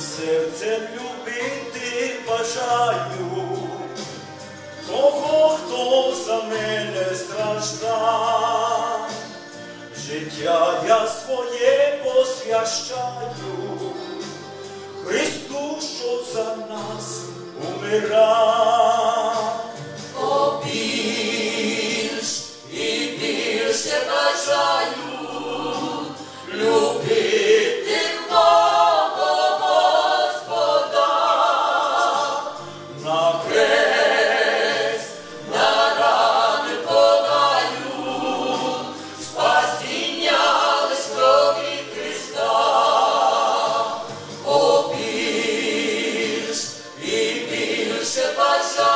серцем любити бажаю, того, хто за мене страждав, життя я своє посвящаю, Христу, що за нас умирав. О, більш і більше бажаю. Любити більше бажаю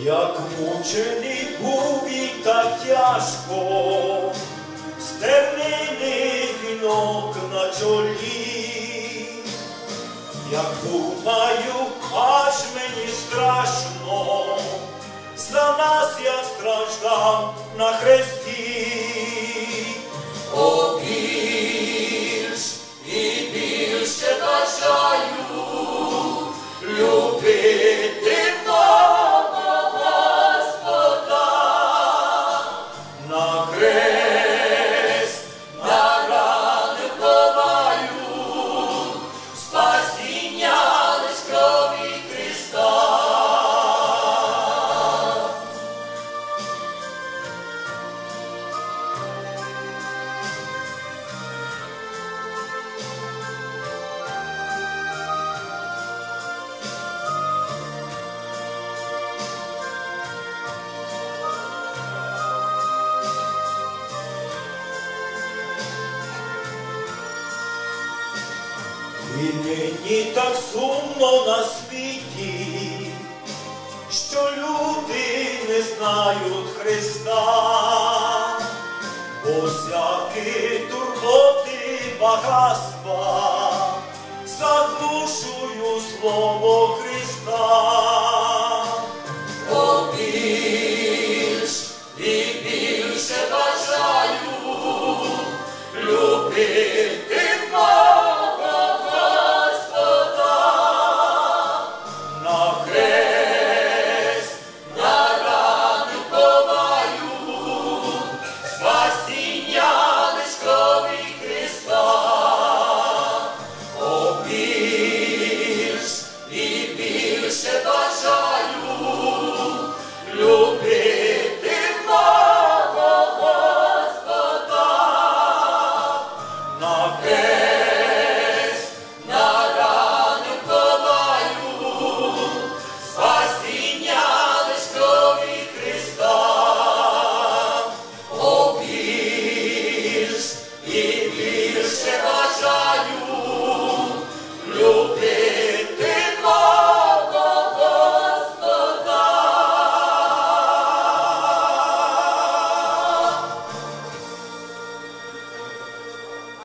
Як мучений був і так тяжко, стернений вінок на чолі, як думаю, аж мені страшно, за нас я страждав на хресті. І нині так сумно на світі, що люди не знають Христа, бо всякі турботи багатства заглушую слово більше любити Господа. на Хрест на рани спасіння лиш Христа. О, і більше бажаю